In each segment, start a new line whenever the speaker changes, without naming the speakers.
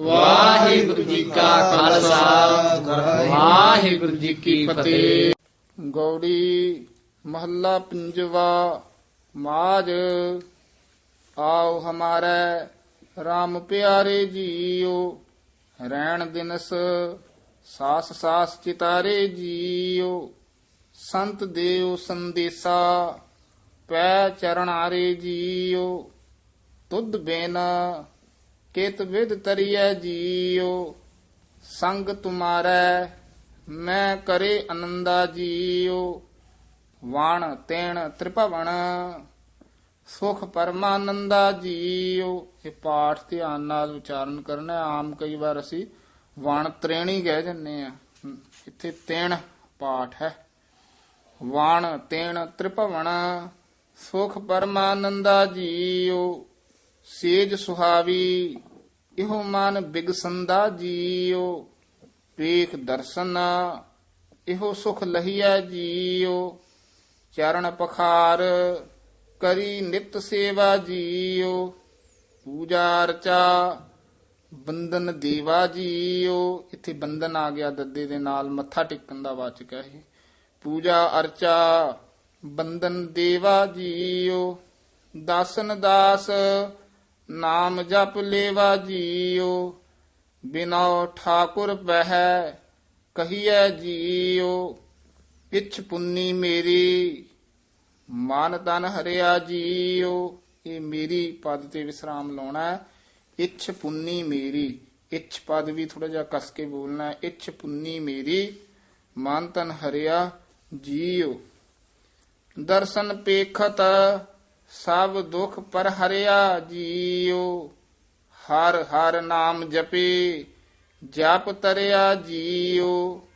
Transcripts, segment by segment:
ਵਾਹਿਗੁਰੂ ਜੀ ਕਾ ਖਾਲਸਾ। ਵਾਹਿਗੁਰੂ ਜੀ ਕੀ ਫਤਿਹ।
ਗੌੜੀ ਮਹੱਲਾ ਪੰਜਵਾ ਮਾਜ ਆਓ ਹਮਾਰੇ RAM ਪਿਆਰੇ ਜੀਓ ਰਹਿਣ ਦਿਨਸ ਸਾਸ ਸਾਸ ਚਿਤਾਰੇ ਜੀਓ। ਸੰਤ ਦੇਵ ਸੰਦੇਸਾ, ਪੈ ਚਰਨਾਰੇ ਜੀਓ। ਤੁਧ ਬੇਨ ਕਿਤ ਵਿਦ ਤਰੀਐ ਜੀਓ ਸੰਗ ਤੁਮਾਰੈ, ਮੈਂ ਕਰੇ ਅਨੰਦਾ ਜੀਓ ਵਾਣ, ਤੇਣ, ਤ੍ਰਿਪਵਣ, ਸੁਖ ਪਰਮਾਨੰਦਾ ਜੀਓ ਇਹ ਪਾਠ ਧਿਆਨ ਨਾਲ ਉਚਾਰਨ ਕਰਨਾ, ਆਮ ਕਈ ਵਾਰ ਅਸੀਂ ਵਣ ਤ੍ਰੇਣੀ ਕਹਿ ਜੰਨੇ ਆ। ਇੱਥੇ ਤੇਣ ਪਾਠ ਹੈ। ਵਾਣ, ਤੇਣ, ਤ੍ਰਿਪਵਣ, ਸੁਖ ਪਰਮਾਨੰਦਾ ਜੀਓ ਸੇਜ ਸੁਹਾਵੀ, ਇਹੋ ਮਨ ਬਿਗਸੰਦਾ ਜੀਓ ਵੇਖ ਦਰਸ਼ਨ, ਇਹੋ ਸੁਖ ਲਹੀਐ ਜੀਓ ਚਰਨ ਪਖਾਰ ਕਰੀ ਨਿਤ ਸੇਵਾ ਜੀਓ ਪੂਜਾ ਅਰਚਾ ਬੰਦਨ ਦੇਵਾ ਜੀਓ ਇੱਥੇ ਬੰਦਨ ਆ ਗਿਆ ਦੱਦੇ ਦੇ ਨਾਲ, ਮੱਥਾ ਟੇਕਣ ਦਾ ਵਾਚਕ ਹੈ ਇਹ। ਪੂਜਾ ਅਰਚਾ ਬੰਦਨ ਦੇਵਾ ਜੀਓ ਦਾਸਨ ਦਾਸ ਨਾਮ ਜਪ ਲੇਵਾ ਜੀਓ ਬਿਨੋ ਠਾਕੁਰ ਬਹਿ ਕਹੀਐ ਜੀਓ ਪਿਛ ਪੁੰਨੀ ਮੇਰੀ, ਮਨ ਤਨ ਹਰਿਆ ਜੀਓ ਇਹ ਮੇਰੀ ਪਦ ਤੇ ਵਿਸਰਾਮ ਲਾਉਣਾ ਹੈ। ਇੱਛ ਪੁੰਨੀ ਮੇਰੀ, ਇੱਛ ਪਦ ਵੀ ਥੋੜਾ ਜਿਹਾ ਕਸ ਕੇ ਬੋਲਣਾ ਹੈ। ਇੱਛ ਪੁੰਨੀ ਮੇਰੀ, ਮਨ ਤਨ ਹਰਿਆ ਜੀਓ ਦਰਸ਼ਨ ਪੇਖਤ ਸਭ ਦੁਖ ਪਰ ਹਰਿਆ ਜੀਓ ਹਰ ਹਰ ਨਾਮ ਜਪੇ, ਜਪ ਤਰਿਆ ਜੀਓ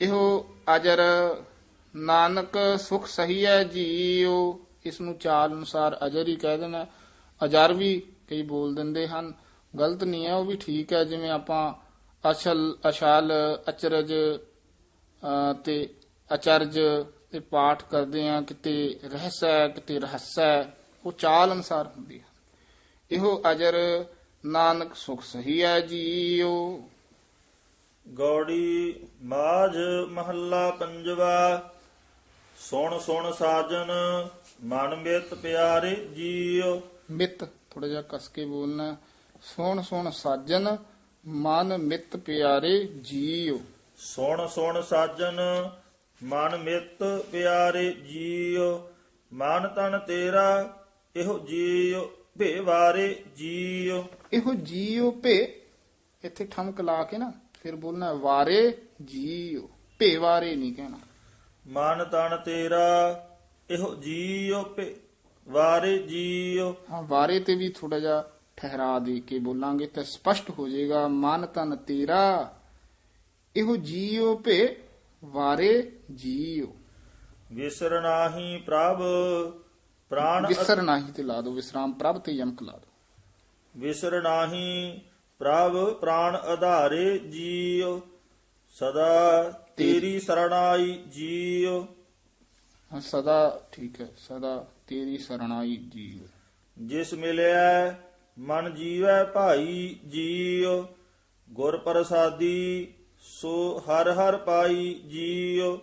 ਇਹੋ ਅਜਰ ਨਾਨਕ ਸੁਖ ਸਹੀਐ ਜੀਓ ਇਸ ਨੂੰ ਚਾਲ ਅਨੁਸਾਰ ਅਜਰ ਹੀ ਕਹਿ ਦੇਣਾ। ਅਜਰ ਵੀ ਕਈ ਬੋਲ ਦਿੰਦੇ ਹਨ। ਗਲਤ ਨਹੀਂ ਹੈ, ਉਹ ਵੀ ਠੀਕ ਹੈ। ਜਿਵੇਂ ਆਪਾਂ ਅਸ਼ਲ ਅਸ਼ਾਲ ਅਚਰਜ ਤੇ ਅਚਰਜ ਤੇ ਪਾਠ ਕਰਦੇ ਆ ਕਿਤੇ ਰਹਿਸੈ ਕਿਤੇ ਰਹਸੈ ਉਹ ਚਾਲ ਅਨੁਸਾਰ ਹੁੰਦੀ ਹੈ। ਇਹੋ ਅਜਰ ਨਾਨਕ ਸੁਖ ਸਹੀ ਹੈ ਜੀਓ
ਗੌੜੀ ਮਾਝ ਮਹੱਲਾ ਪੰਜਵਾ ਸੁਣ ਸੁਣ ਸਾਜਨ ਮਨ ਮਿਤ ਪਿਆਰੇ ਜੀਉ।
ਮਿੱਤ ਥੋੜਾ ਜਿਹਾ ਕਸ ਕੇ ਬੋਲਣਾ ਸੋਹਣ ਸੋਹਣ ਸਾਜਨ ਮਨ ਮਿੱਤ ਪਿਆਰੇ ਜੀਓ
ਸੁਣ ਸੁਣ ਸਾਜਨ ਮਨ ਮਿਤ ਪਿਆਰੇ ਜੀਉ ਮਨ ਤਨ ਤੇਰਾ ਇਹੋ ਜੀਉ ਭੇਵਾਰੇ ਜੀਉ।
ਇਹੋ ਜੀਓ ਭੇ ਇੱਥੇ ਠਮਕ ਲਾ ਕੇ ਨਾ ਫਿਰ ਬੋਲਣਾ ਵਾਰੇ ਜੀਓ ਭੇ ਵਾਰੇ ਨਹੀਂ ਕਹਿਣਾ।
ਮਨ ਤਨ ਤੇਰਾ ਇਹੋ ਜੀਉ ਭੇ ਵਾਰੇ ਜੀਉ।
ਹਾਂ ਵਾਰੇ ਤੇ ਵੀ ਥੋੜਾ ਜਿਹਾ ਠਹਿਰਾ ਦੇ ਕੇ ਬੋਲਾਂਗੇ ਤਾਂ ਸਪਸ਼ਟ ਹੋ ਜਾਏਗਾ ਮਨ ਤਨ ਤੇਰਾ ਇਹੋ ਜੀਓ ਭੇ ਵਾਰੇ ਜੀਓ
ਵਿਸਰ ਨਾਹੀ ਪ੍ਰਭ ਪ੍ਰਾਣ
ਵਿਸਰ ਨਹੀਂ ਤੇ ਲਾ ਦੋ ਵਿਸਰਾਮ ਪ੍ਰਭ ਤੇ ਯਮਕ ਲਾ ਦੋ।
ਵਿਸਰ ਨਾਹੀ ਪ੍ਰਭ ਪ੍ਰਾਣ ਆਧਾਰੇ ਜੀਉ ਸਦਾ ਤੇਰੀ ਸਰਣਾਈ ਜੀਉ
ਹਾਂ, ਸਦਾ ਠੀਕ ਹੈ ਸਦਾ ਤੇਰੀ ਸਰਣਾਈ ਜੀਓ
ਜਿਸ ਮਿਲਿਆ ਮਨ ਜੀਵੈ ਭਾਈ ਜੀਉ ਗੁਰ ਪ੍ਰਸਾਦੀ ਸੋ ਹਰ ਹਰ ਪਾਈ ਜੀਉ,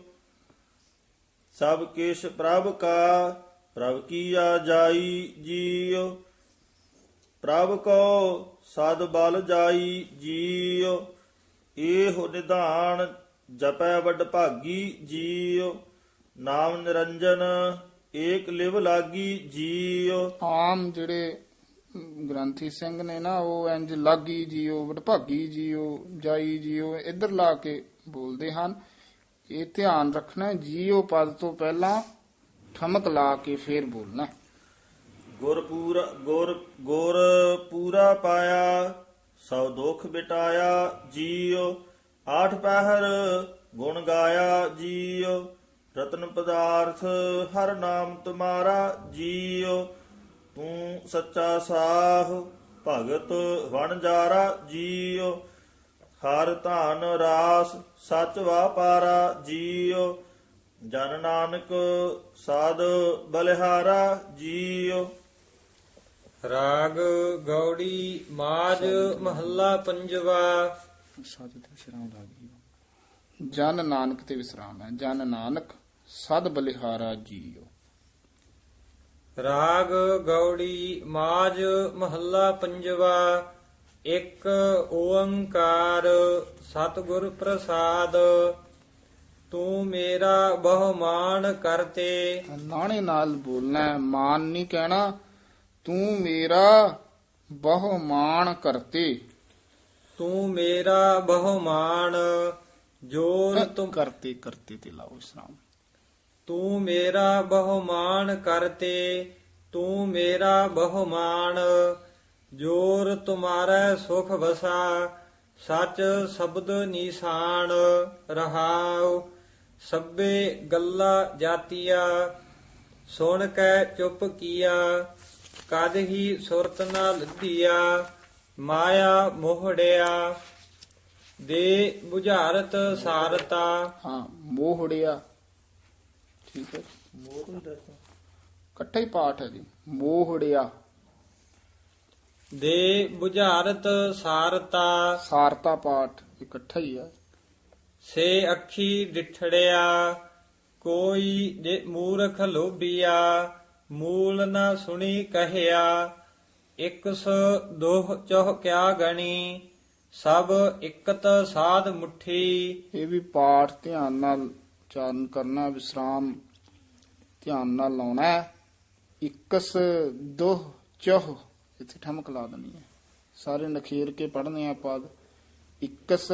ਸਭ ਕਿਛ ਪ੍ਰਭ ਕਾ, ਪ੍ਰਭ ਕੀਆ ਜਾਈ ਜੀਉ। ਪ੍ਰਭ ਕੋ ਸਦ ਬਲ ਜਾਈ ਜੀਉ, ਇਹੋ ਨਿਧਾਨ ਜਪੈ ਵੱਡ ਭਾਗੀ ਜੀਉ। ਨਾਮ ਨਿਰੰਜਨ ਏਕ ਲਿਵ ਲਾਗੀ ਜੀਉ।
ਆਮ ਜਿਹੜੇ ਗ੍ਰੰਥੀ ਸਿੰਘ ਨੇ ਨਾ, ਉਹ ਇੰਜ ਲਾਗੀ ਜੀਓ, ਵਡਭਾਗੀ ਜੀਓ, ਜਾਈ ਜੀਓ, ਇੱਧਰ ਲਾ ਕੇ ਬੋਲਦੇ ਹਨ। ਇਹ ਧਿਆਨ ਰੱਖਣਾ, ਜੀਓ ਪਦ ਤੋਂ ਪਹਿਲਾਂ ਠਮਕ ਲਾ ਕੇ ਫੇਰ ਬੋਲਣਾ।
ਗੁਰ ਗੁਰ ਗੁਰ ਪੂਰਾ ਪਾਇਆ ਸਭ ਦੁੱਖ ਮਿਟਾਇਆ ਜੀਉ ਆਠ ਪਹਿਰ ਗੁਣ ਗਾਇਆ, ਜੀਓ। ਰਤਨ ਪਦਾਰਥ ਹਰ ਨਾਮ ਤੁਮਾਰਾ, ਜੀਓ। ਤੂੰ ਸੱਚਾ ਸਾਹ ਭਗਤ ਵਣਜਾਰਾ ਜੀਉ ਹਰ ਧਨ ਰਾਸ ਸਚ ਵਾਪਾਰਾ ਜੀਉ ਜਨ ਨਾਨਕ ਸਾਧ ਬਲਿਹਾਰਾ ਜੀਉ।
ਰਾਗ ਗੌੜੀ ਮਾਜ ਮਹੱਲਾ ਪੰਜਵਾ।
ਸਾਧ ਤੇ ਵਿਸਰਾਮ ਲਾ ਗਈ ਜਨ ਨਾਨਕ ਤੇ ਵਿਸਰਾਮ ਹੈ। ਜਨ ਨਾਨਕ ਸਦ ਬਲਿਹਾਰਾ ਜੀਓ
ਰਾਗ ਗੌੜੀ ਮਾਜ ਮਹੱਲਾ ਪੰਜਵਾ ਇੱਕ ਓੰਕਾਰ ਸਤਿਗੁਰ ਪ੍ਰਸਾਦ ਤੂੰ ਮੇਰਾ ਬਹੁਮਾਨ ਕਰਤੇ।
ਨਾਣੇ ਨਾਲ ਬੋਲਣਾ ਮਾਨ ਨਹੀਂ ਕਹਿਣਾ ਤੂੰ ਮੇਰਾ ਬਹੁ ਮਾਣ ਕਰਤੇ।
ਤੂੰ ਮੇਰਾ ਬਹੁਮਾਨ ਜੋਰ ਤੁਮ
ਕਰਤੇ ਕਰਤੇ ਤੇ ਲਾਓ ਵਿਸਰਾਮ
ਤੂੰ ਮੇਰਾ ਬਹੁਮਾਨ ਕਰਤੇ, ਤੂੰ ਮੇਰਾ ਬਹੁਮਾਨ। ਜੋਰ ਤੁਮਾਰਾ ਸੁਖ ਵਸਾ, ਸਚ ਸ਼ਬਦ ਨਿਸ਼ਾਨ ਰਹਾਉ। ਸਭੇ ਗੱਲਾ ਜਾਤੀਆ, ਸੁਣ ਕੇ ਚੁੱਪ ਕੀਆ, ਕਦ ਹੀ ਸੁਰਤ ਨਾ ਲੱਧੀਆ, ਮਾਇਆ ਮੋਹੜਿਆ। ਦੇ ਬੁਝਾਰਤ ਸਾਰਤਾ।
ਹਾਂ, ਮੋਹੜਿਆ। ਠੀਕ ਹੈ ਇਕੱਠਾ ਹੀ ਪਾਠ ਹੈ ਜੀ। ਮੋਹੜਿਆ
ਦੇ 부ਝਾਰਤ ਸਾਰਤਾ।
ਸਾਰਤਾ ਪਾਠ ਇਕੱਠਾ ਹੀ ਹੈ।
ਸੇ ਅੱਖੀ ਡਿਠੜਿਆ ਕੋਈ ਜੇ ਮੂਰਖ ਲੋਭੀਆ ਮੂਲ ਨਾ ਸੁਣੀ ਕਹਿਆ ਇਕ ਸੋ ਦੋਹ ਚੋਹ ਕਿਆ ਗਣੀ ਸਭ ਇਕਤ ਸਾਧ ਮੁਠੀ।
ਇਹ ਵੀ ਪਾਠ ਧਿਆਨ ਨਾਲ ਚਾਰਨ ਕਰਨਾ ਵਿਸਰਾਮ ਧਿਆਨ ਨਾਲ ਲਾਉਣਾ ਹੈ। ਇਕਸ ਦੋਹ ਚਹ ਇੱਥੇ ਠਮਕ ਲਾ ਦੇਣੀ ਹੈ। ਸਾਰੇ ਨਖੇਰ ਕੇ ਪੜ੍ਹਨੇ ਆ ਪਦ। ਇਕਸ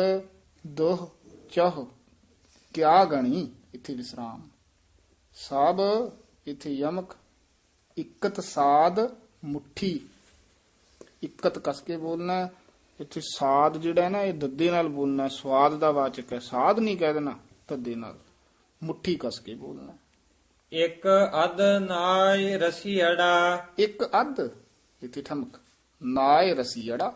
ਦੋਹ ਚਹ ਕਿਆ ਗਣੀ? ਇੱਥੇ ਵਿਸਰਾਮ। ਸਭ ਇੱਥੇ ਯਮਕ। ਇਕਤ ਸਾਧ ਮੁਠੀ। ਇਕਤ ਕਸ ਕੇ ਬੋਲਣਾ ਇੱਥੇ ਸਾਧ ਜਿਹੜਾ ਨਾ ਇਹ ਦੱਦੇ ਨਾਲ ਬੋਲਣਾ ਹੈ, ਸਵਾਦ ਦਾ ਵਾਚਕ ਹੈ। ਸਾਧ ਨਹੀਂ ਕਹਿ ਦੇਣਾ ਦੱਦੇ ਨਾਲ। ਮੁਠੀ ਕਸ ਕੇ ਬੋਲਣਾ। ਹੈ।
ਇਕ ਅਦ ਨਾਇ ਰਸੀੜਾ
ਇੱਕ ਅੱਧ ਇੱਥੇ ਠਮਕ। ਨਾਏ ਰਸੀੜਾ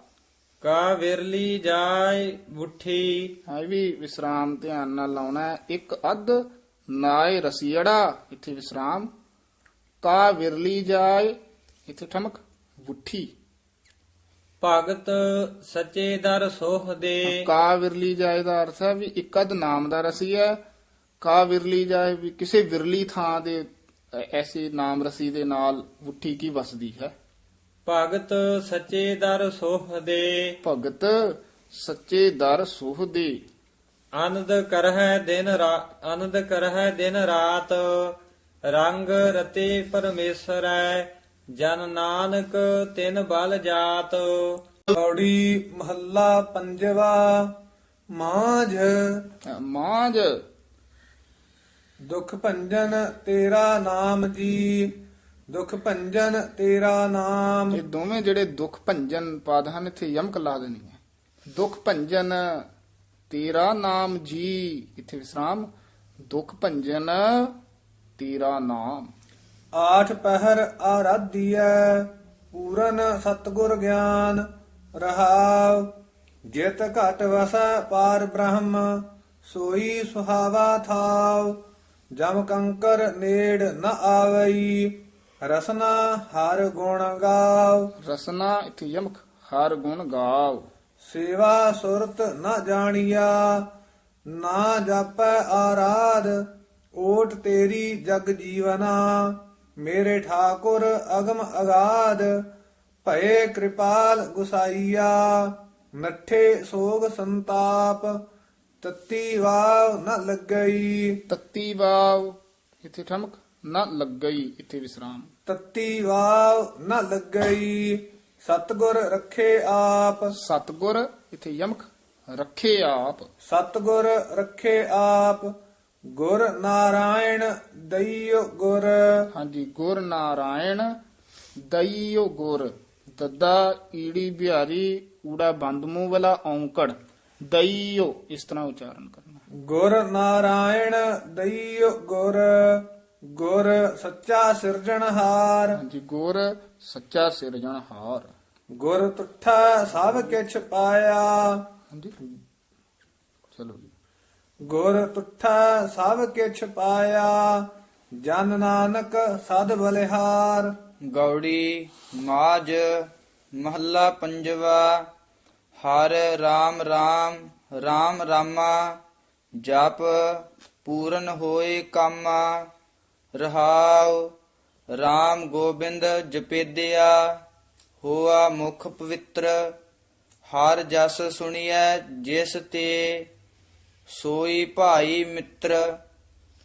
ਕਾ ਵਿਰਲੀ ਜਾਏ ਮੁਠੀ।
ਇਹ ਵੀ ਵਿਸਰਾਮ ਧਿਆਨ ਨਾਲ ਲਾਉਣਾ ਹੈ। ਇੱਕ ਅੱਧ ਨਾਏ ਰਸੀੜਾ ਇੱਥੇ ਵਿਸਰਾਮ। ਕਾ ਵਿਰਲੀ ਜਾਏ ਇੱਥੇ ਠਮਕ। ਗੁੱਠੀ
ਭਗਤ ਸੱਚੇ ਦਰ ਸੋਹ ਦੇ
ਕਾ ਵਿਰਲੀ ਜਾਏ ਦਾ ਅਰਥ ਹੈ ਵੀ ਇੱਕ ਅੱਧ ਨਾਮ ਦਾ ਰਸੀ ਹੈ। ਕਾ ਵਿਰਲੀ ਜਾਏ ਵੀ ਕਿਸੇ ਵਿਰਲੀ ਥਾਂ ਦੇ ਐਸੇ ਨਾਮ ਰਸੀ ਦੇ ਨਾਲ ਗੁੱਠੀ ਕੀ ਵਸਦੀ ਹੈ?
ਭਗਤ ਸੱਚੇ ਦਰ ਸੋਹ ਦੇ
ਭਗਤ ਸੱਚੇ ਦਰ ਸੁਹ ਦੇ
ਆਨੰਦ ਕਰਹਿ ਦਿਨ ਰਾਤ ਆਨੰਦ ਕਰਹਿ ਦਿਨ ਰਾਤ। ਰੰਗ ਰਤੇ ਪਰਮੇਸ਼ਰੈ ਜਨ ਨਾਨਕ ਤਿਨ ਬਲ ਜਾਤ।
ਔੜੀ ਮਹੱਲਾ ਪੰਜਵਾ ਮਾਝ।
ਮਾਝ
ਦੁਖ ਭੰਜਨ ਤੇਰਾ ਨਾਮ ਜੀ। ਦੁਖ ਭੰਜਨ ਤੇਰਾ ਨਾਮ।
ਇਹ ਦੋਵੇਂ ਜਿਹੜੇ ਦੁੱਖ ਭੰਜਨ ਪਦ ਹਨ ਇੱਥੇ ਯਮਕ ਲਾ ਦੇਣੀ ਹੈ। ਦੁੱਖ ਭੰਜਨ ਤੇਰਾ ਨਾਮ ਜੀ ਇੱਥੇ ਵਿਸਰਾਮ। ਦੁੱਖ ਭੰਜਨ ਤੇਰਾ ਨਾਮ।
ਆਠ ਪਹਿਰ ਆਰਾਧੀਐ ਪੂਰਨ ਸਤਗੁਰ ਗਿਆਨ ਰਹਾਉ। ਜਿਤ ਘਟ ਵਸੈ ਪਾਰ ਬ੍ਰਹਮ ਸੋਈ ਸੁਹਾਵਾ ਥਾਉ। ਜਮ ਕੰਕਰ ਨੇੜ ਨ ਆਵਈ ਰਸਨਾ ਹਰ ਗੁਣ ਗਾਉ
ਰਸਨਾ ਇੱਥੇ ਯਮਕ ਹਰ ਗੁਣ ਗਾਓ
ਸੇਵਾ ਸੁਰਤ ਨ ਜਾਣੀਆ ਨਾ ਜਾਪੈ ਆਰਾਧ ਓਟ ਤੇਰੀ ਜਗ ਜੀਵਨਾ। ਮੇਰੇ ਠਾਕੁਰ ਅਗਮ ਅਗਾਧ ਭਏ ਕਿਰਪਾਲ ਗੁਸਾਈਆ। ਨੱਠੇ ਸੋਗ ਸੰਤਾਪ ਤਤੀ ਵਾਵ ਨ ਲੱਗਈ।
ਤੱਤੀ ਵਾਵ ਇੱਥੇ ਠਮਕ ਨਾ ਲੱਗਈ ਇੱਥੇ ਵਿਸਰਾਮ।
ਤਤੀ ਵਾਵ ਨ ਲੱਗਈ ਸਤਗੁਰ ਰੱਖੇ ਆਪ।
ਸਤਗੁਰ ਇੱਥੇ ਯਮਕ ਰੱਖੇ ਆਪ।
ਸਤਗੁਰ ਰੱਖੇ ਆਪ ਗੁਰ ਨਾਰਾਇਣ ਦਈਓ ਗੁਰ।
ਹਾਂਜੀ ਗੁਰ ਨਾਰਾਇਣ ਦਈਓ ਗੁਰ। ਦੱਦਾ ਈੜੀ ਬਿਹਾਰੀ ਊੜਾ ਬੰਦ ਮੂੰਹ ਵਾਲਾ ਔਂਕੜ। ਦਈਓ ਇਸ ਤਰ੍ਹਾਂ ਉਚਾਰਨ ਕਰਨਾ।
ਗੁਰ ਨਾਰਾਇਣ ਦਈਓ ਗੁਰ ਗੁਰ ਸੱਚਾ ਸਿਰਜਣਹਾਰ
ਹਾਂਜੀ ਗੁਰ ਸੱਚਾ ਸਿਰਜਣਹਾਰ
ਗੁਰ ਤੁਠਾ ਸਭ ਕਿਛ ਪਾਇਆ।
ਹਾਂਜੀ। ਚਲੋ ਜੀ।
ਗੁਰ ਤੁਠਾ ਸਭ ਕਿਛ ਪਾਇਆ। ਜਨ ਨਾਨਕ ਸਦ ਬਲਿਹਾਰ।
ਗੌੜੀ ਮਾਜ ਮਹੱਲਾ ਪੰਜਵਾ। ਹਰ ਰਾਮ ਰਾਮ ਰਾਮ ਰਾਮਾ, ਜਪ ਪੂਰਨ ਹੋਏ ਕਾਮਾ, ਰਹਾਉ RAM ਗੋਬਿੰਦ ਜਪੇਦਿਆ, ਹੋਆ ਮੁਖ ਪਵਿੱਤਰ, ਹਰ ਜਸ ਸੁਣੀਐ ਜਿਸ ਤੇ ਸੋਈ ਭਾਈ ਮਿੱਤਰ,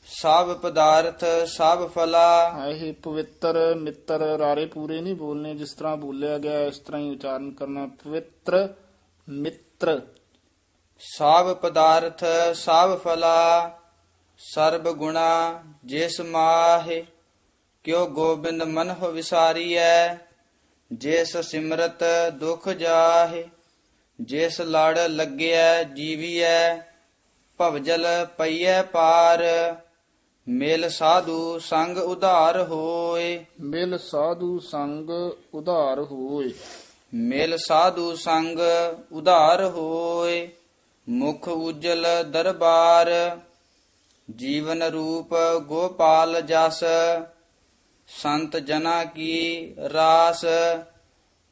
ਸਭ ਪਦਾਰਥ, ਸਭ ਫਲਾ।
ਇਹ ਪਵਿੱਤਰ ਮਿੱਤਰ ਰਾਰੇ ਪੂਰੇ ਨਹੀਂ ਬੋਲਨੇ, ਜਿਸ ਤਰ੍ਹਾਂ ਬੋਲਿਆ ਗਿਆ, ਇਸ ਤਰ੍ਹਾਂ ਹੀ ਉਚਾਰਨ ਕਰਨਾ। ਪਵਿੱਤਰ ਮਿੱਤਰ
ਸਭ ਪਦਾਰਥ ਸਭ ਫਲਾ, ਸਰਬ ਗੁਣਾ ਜਿਸ ਮਾਹਿ, ਕਿਉ ਗੋਬਿੰਦ ਮਨਹੁ ਵਿਸਾਰੀਐ, ਜਿਸ ਸਿਮਰਤ ਦੁਖ ਜਾਹੇ, ਜਿਸ ਲੜ ਲੱਗਿਆ ਜੀਵੀਐ ਭਵਜਲ ਪਈਐ ਪਾਰ, ਮਿਲ ਸਾਧੂ ਸੰਗ ਉਧਾਰ ਹੋਏ।
ਮਿਲ ਸਾਧੂ ਸੰਗ ਉਧਾਰ ਹੋਏ।
ਮਿਲ ਸਾਧੂ ਸੰਗ ਉਧਾਰ ਹੋਏ ਮੁਖ ਉਜਲ ਦਰਬਾਰ ਜੀਵਨ ਰੂਪ ਗੋਪਾਲ ਜਸ ਸੰਤ ਜਨਾ ਕੀ ਰਾਸ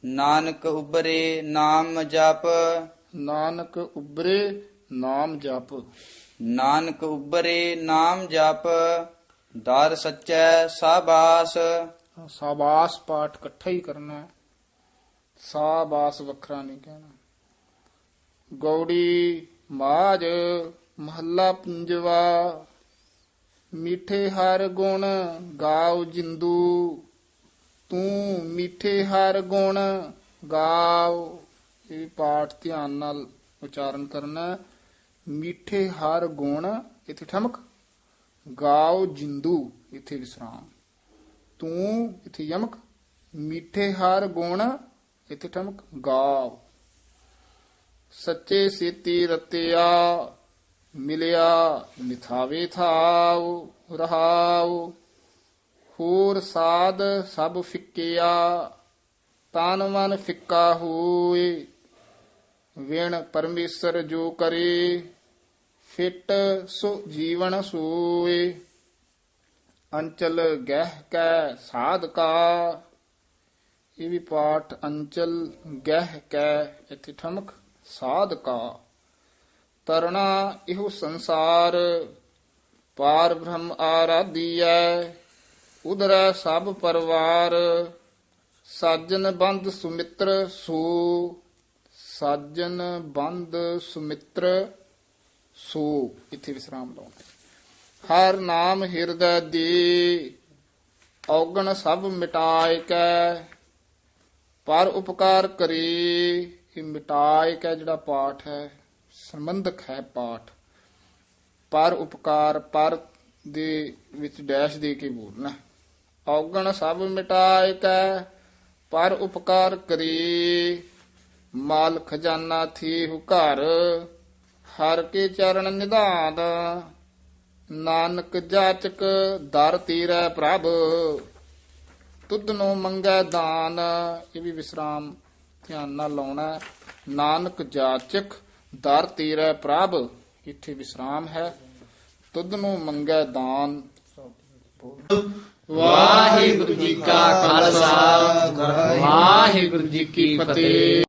ਨਾਨਕ ਉਬਰੇ ਨਾਮ ਜਪ।
ਨਾਨਕ ਉਬਰੇ ਨਾਮ ਜਪ।
ਨਾਨਕ ਉਬਰੇ ਨਾਮ ਜਪ ਦਰ ਸੱਚੈ ਸਾਬਾਸ।
ਸਾਬਾਸ ਪਾਠ ਇਕੱਠਾ ਹੀ ਕਰਨਾ ਹੈ। ਸਾਬਾਸ ਵੱਖਰਾ ਨਹੀਂ ਕਹਿਣਾ। ਗੌੜੀ ਮਾਜ ਮਹੱਲਾ ਪੰਜਵਾ, ਮਿੱਠੇ ਹਰ ਗੁਣ ਗਾਉ ਜਿੰਦੂ। ਤੂੰ ਮਿੱਠੇ ਹਰ ਗੁਣ ਗਾਉ ਇਹ ਵੀ ਪਾਠ ਧਿਆਨ ਨਾਲ ਉਚਾਰਨ ਕਰਨਾ ਹੈ। ਮਿੱਠੇ ਹਰ ਗੁਣ ਇੱਥੇ ਠਮਕ ਗਾਉ ਜਿੰਦੂ, ਇੱਥੇ ਵਿਸਰਾਮ। ਤੂੰ ਇਥੇ ਯਮਕ, ਮਿੱਠੇ ਹਰ ਗੁਣ ਇਥੇ ਠਮਕ ਗਾਵ ਸੱਚੇ ਸੇਤੀ ਰਤਿਆ, ਮਿਲਿਆ ਮਿਥਾਵੇ ਥਾਉ, ਰਹਾਉ। ਹੋਰ ਸਾਧ ਸਭ ਫਿੱਕਿਆ, ਤਨ ਮਨ ਫਿੱਕਾ ਹੋਏ। ਵਿਣ ਪਰਮੇਸ਼ਰ ਜੋ ਕਰੇ, ਫਿਟ ਸੋ ਜੀਵਨ ਸੋਏ। ਅੰਚਲ ਗਹਿ ਕੈ ਸਾਧਕਾ ਇਹ ਵੀ ਪਾਠ ਅੰਚਲ ਗਹਿ ਕੈ ਇੱਥੇ ਠਮਕ ਸਾਧਕਾ ਤਰਣਾ ਇਹੋ ਸੰਸਾਰ, ਪਾਰ ਬ੍ਰਹਮ ਆਰਾਧੀਐ, ਉਧਰੈ ਸਭ ਪਰਵਾਰ, ਸਾਜਨ ਬੰਦ ਸੁਮਿਤਰ ਸੋ। ਸਾਜਨ ਬੰਦ ਸੁਮਿੱਤਰ ਸੋ। ਇੱਥੇ ਵਿਸਰਾਮ ਲਾਉਣਾ ਹਰ ਨਾਮ ਹਿਰਦੈ ਦੇ, ਔਗਣ ਸਭ ਮਿਟਾਇ ਕੈ। ਪਰ ਉਪਕਾਰ ਕਰੇ ਇਹ ਮਿਟਾਇ ਕੈ ਜਿਹੜਾ ਪਾਠ ਹੈ, ਸੰਬੰਧਕ ਹੈ ਪਾਠ। ਪਰ ਉਪਕਾਰ ਪਰ ਦੇ ਵਿੱਚ ਡੈਸ਼ ਦੇ ਕੇ ਬੋਲਣਾ। ਔਗਣ ਸਭ ਮਿਟਾਇਕ ਹੈ ਪਰ ਉਪਕਾਰ ਕਰੇ। ਮਾਲ ਖਜ਼ਾਨਾ ਥੀ ਘਰ, ਹਰ ਕੇ ਚਰਨ ਨਿਧਾਨ। ਨਾਨਕ ਜਾਚਕ ਦਰ ਤੀਰੈ ਪ੍ਰਭ। ਤੁਧ ਨੂੰ ਮੰਗੈ ਦਾਨ, ਇਹ ਵੀ ਵਿਸਰਾਮ ਧਿਆਨ ਨਾਲ ਲਾਉਣਾ ਨਾਨਕ ਜਾਚਕ ਦਰ ਤੀਰੈ ਪ੍ਰਭ, ਇੱਥੇ ਵਿਸਰਾਮ ਹੈ। ਤੁਧ ਨੂੰ ਮੰਗੈ ਦਾਨ।
ਵਾਹਿਗੁਰੂ ਜੀ ਕਾ ਖਾਲਸਾ, ਵਾਹਿਗੁਰੂ ਜੀ ਕੀ ਫਤਿਹ।